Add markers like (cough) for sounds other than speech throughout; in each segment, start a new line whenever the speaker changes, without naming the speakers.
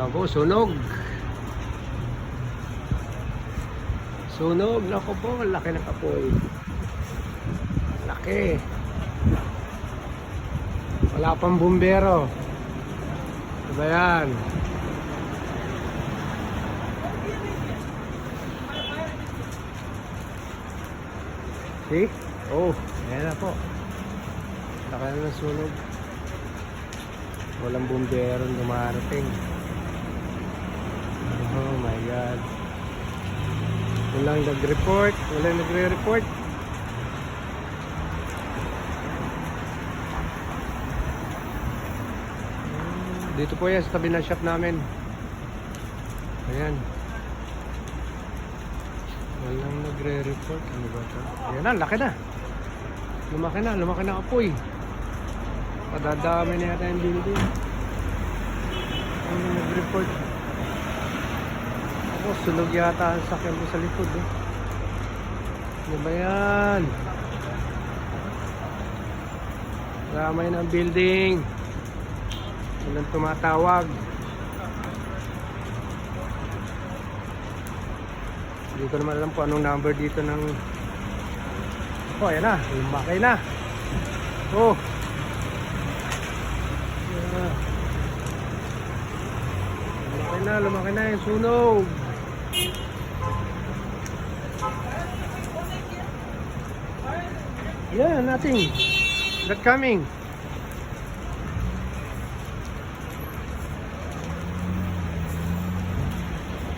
Abo, sunog. Sunog. Naku po, laki ng apoy. Laki. Wala pang bumbero. Ano ba yan? See? Oh, ayan na po. Laki na sunog. Walang bumbero dumarating. Oh my God. Walang nag-report. Walang nagre-report. Dito po yan sa tabi ng shop namin. Ayan. Walang nagre-report. Ano ba ito? Ayan na, laki na. Lumaki na, lumaki na apoy. Padadami na yata yung building. Ano nag-report? Ako, sunog yata ang sakyan ko sa likod. Eh. Ano ba yan? Ramay ang building. Walang tumatawag. Hindi ko naman alam kung anong number dito ng... Oh, ayan na. Lumaki na. Oh. Lumaki na, lumaki na yung sunog. Yeah, nothing. Not coming.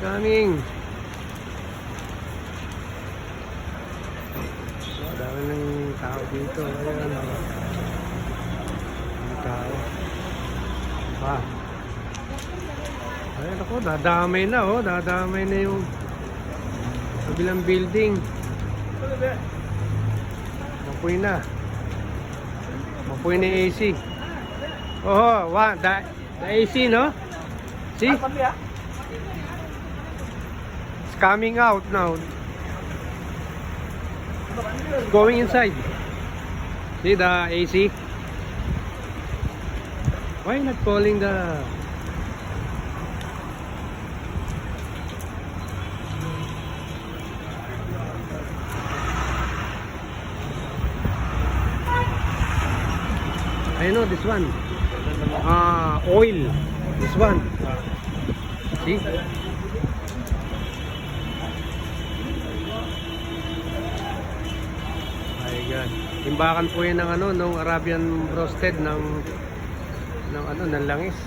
Coming. So, tao dito. Ayan. Ang tao. Pa. Ayan ako, dadamay na oh. Dadamay na yung kabilang building. Mapuy na. Mapuy na AC. Oh, wa, the, the AC, no? See? It's coming out now. Going inside. See the AC? Why not calling the I know this one. Ah, oil. This one. See? My God. Imbakan po yan ng ano, nung Arabian roasted ng ng ano, ng langis.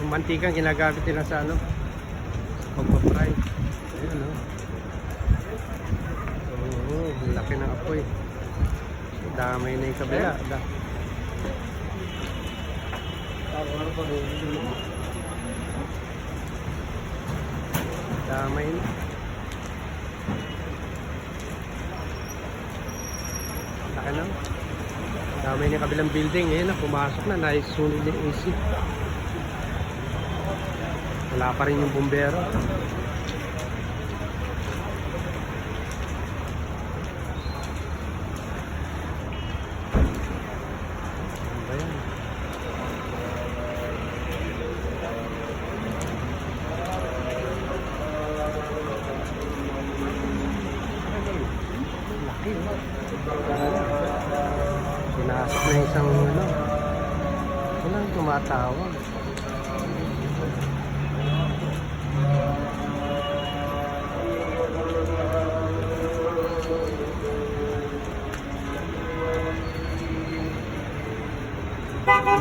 Yung mantikang ginagamit nila sa ano, pagpa-fry. Ayun, no? Ang laki ng apoy. Damay na yung kabila. Da. Damay na. Laki na. Damay kabilang building. Ngayon na, pumasok na. Naisunog na yung AC. Wala pa rin yung bumbero. Pinasok na isang ano. Walang tumatawag.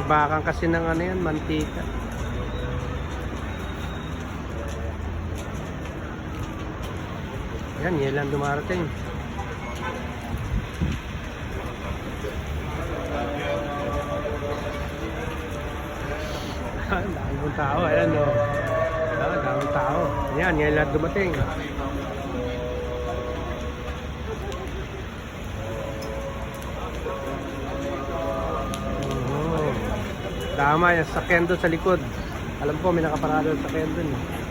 Bakang kasi ng ano yan, mantika. Yan, yan lang dumarating. Ang tao, ayan o. Ang daming tao. Yan, yan lahat dumating. Tama, yung sakyan sa likod. Alam ko, may nakaparado sa sakyan doon. eh.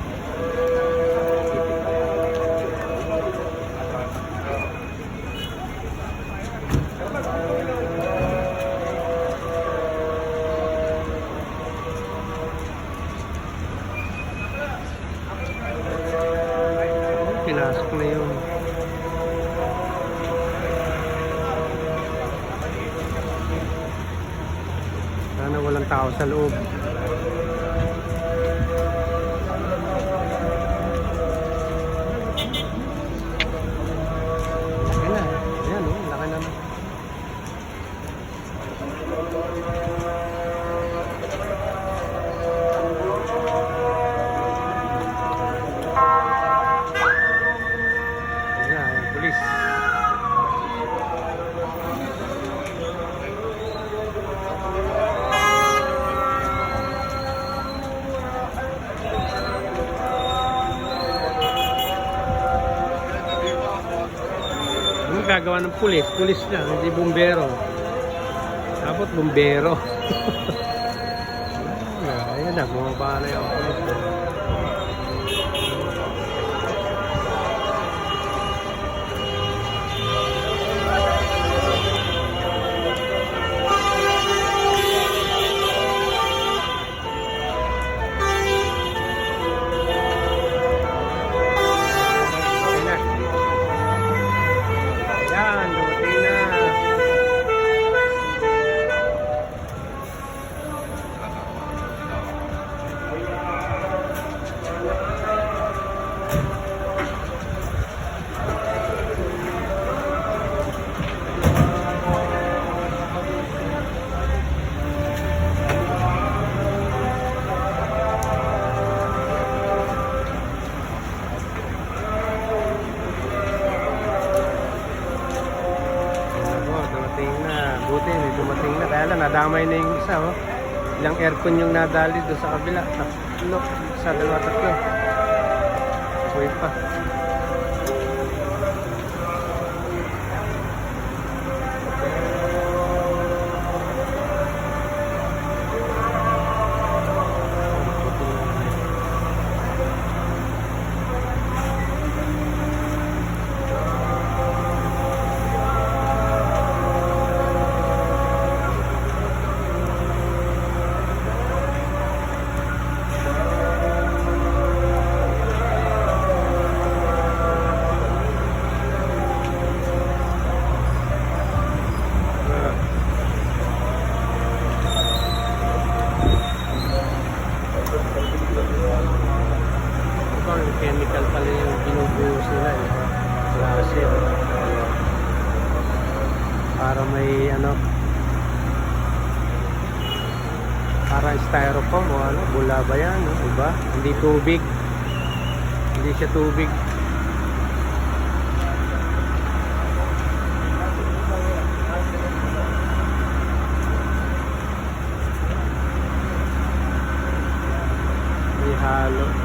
Pinasok na yung sana walang tao sa loob Gagawa ng pulis? Pulis lang, hindi bumbero. Dapat bumbero. (laughs) Ah, Ayan na, bumaba na yung pulis. Dumating na. Kaya lang, nadamay na yung isa, oh. Ilang aircon yung nadali doon sa kabila. Tatlo, sa dalawa tatlo. Uy pa. Para styrofoam o ano, bula ba yan? No? Iba? Hindi tubig. Hindi siya tubig. May